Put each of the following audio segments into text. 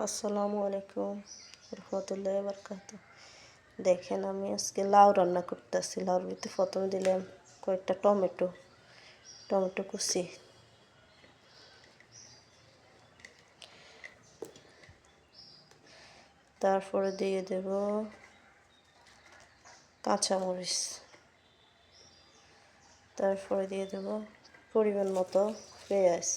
আসসালামু আলাইকুম রহমতুল্লাহ বরকাত দেখেন আমি আজকে লাউ রান্না করতেছি। লাউর ভিতরে প্রথমে দিলাম কয়েকটা টমেটো টমেটো কুচি। তারপরে দিয়ে দেব কাঁচামরিচ। তারপরে দিয়ে দেব পরিমাণ মতো পেঁয়াজ।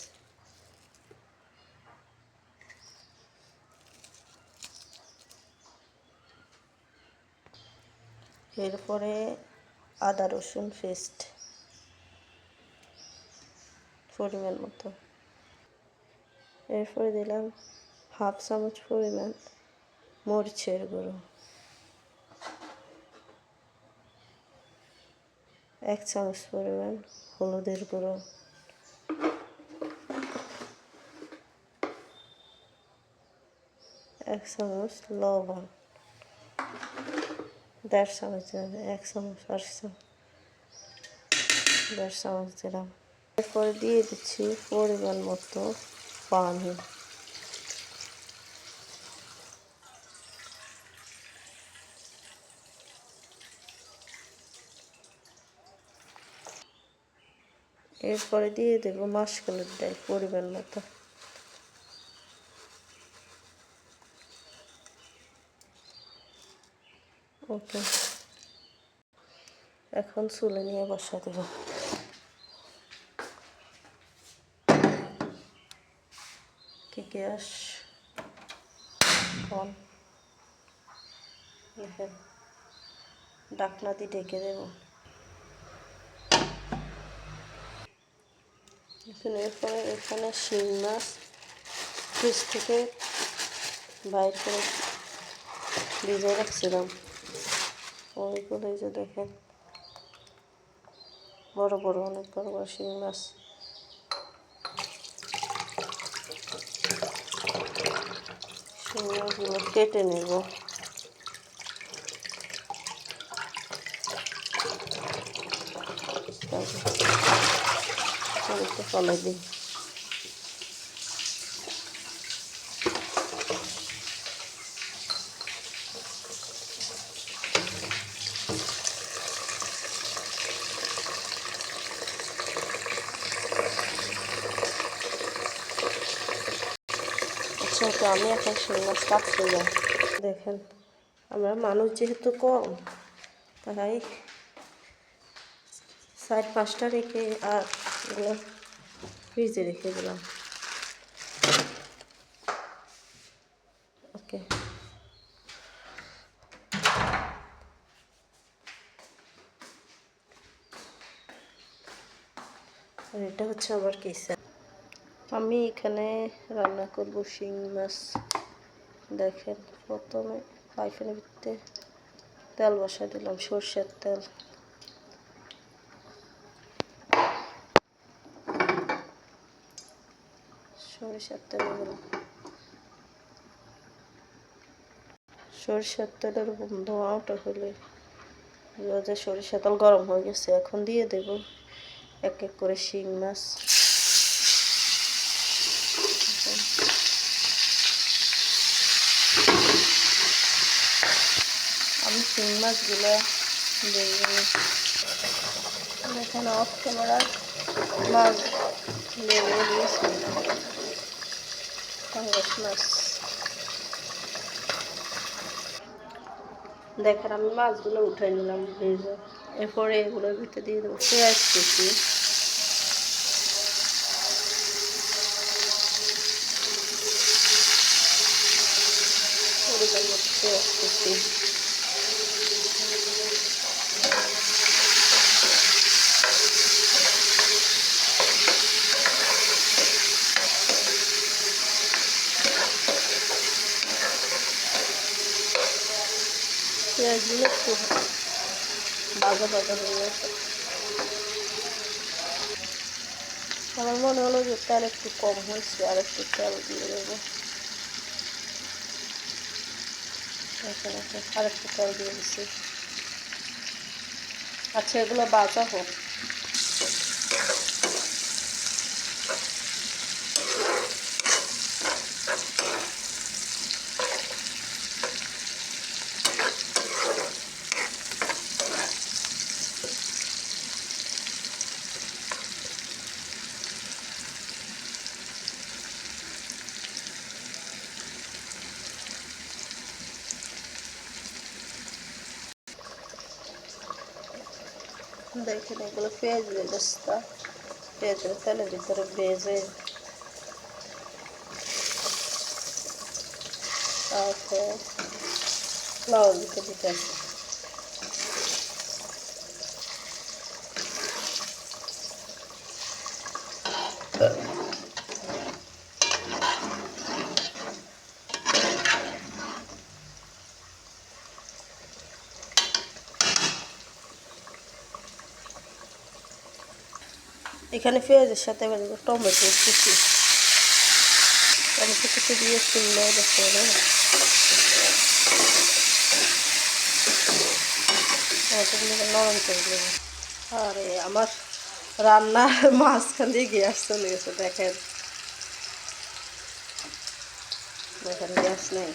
এরপরে আদা রসুন পেস্ট পরিমাণ মতো। এরপরে দিলাম হাফ চামচ পরিমাণ মরিচের গুঁড়ো। এক চামচ পরিমাণ হলুদের গুঁড়ো। এক চামচ লবণ। দেড় চামচ দেবে এক চামচ চামচ দেড় চামচ দিলাম এরপরে দিয়ে দিচ্ছি পরিমাণ মতো পানি। এরপরে দিয়ে দেবো মাসকলের ডাল পরিমাণ মতো। ওকে। এখন চুলে নিয়ে বসা দেব। কি গ্যাস? কন দেখেন, ডাকনা দিয়ে ডেকে দেব। এখন এরপরে এখানে শিং মাছ, ফ্রিজ থেকে বাইর করে ভিজে রাখছিলাম। ওইগুলো যে দেখেন। বড় বড় অনেক, বড় বড় শিং মাছ। শিং মাছগুলো কেটে নেব। ফলাই দিই। আচ্ছা তো আমি এখন শিং মাছ কাটতে যাই দেখেন, আমরা মানুষ যেহেতু কম, তাই সাইড পাঁচটা রেখে আর এগুলো ফ্রিজে রেখে দিলাম। ওকে আর এটা হচ্ছে আমার কিচেন আমি এখানে রান্না করব শিং মাছ। দেখেন, প্রথমে পাইফেনের ভিতরে তেল বসা দিলাম, সর্ষের তেল। সরিষার তেল দিলাম। সরিষার তেলের ধোঁয়াটা হলে যে সরিষা তেল গরম হয়ে গেছে, এখন দিয়ে দেব এক এক করে শিং মাছ আমি শিং মাছগুলো এখানে অফ ক্যামেরা মাছ লেগে দিয়েছি মাছ। দেখেন, আমি মাছগুলো উঠে নিলাম ভেজে এরপরে এগুলোর ভিতরে দিয়ে দেবো। পেঁয়াজ কুচি। পেঁয়াজ কুচি। পেঁয়াজগুলো একটু বাজা বাজা হয়ে গেছে। আমার মনে হলো যে তেল একটু কম হয়েছে, আর একটু তেল দিয়ে দেবো। আর একটু তেল দিয়ে দিচ্ছি। আচ্ছা এগুলো বাজা হোক। দেখেন এগুলো পেঁয়াজ বেরেস্তা পেঁয়াজের তেলের ভিতরে ভেজে। তারপর লবণ দিতে দিতে এখানে পেঁয়াজের সাথে এবার টমেটো কুচি। টমেটো কুচি দিয়ে শুনলে দেখতে হবে টমেটোগুলো নরম করে দেবো আরে, আমার রান্নার মাঝখান দিয়ে গ্যাস চলে গেছে, দেখেন। দেখেন গ্যাস নেই।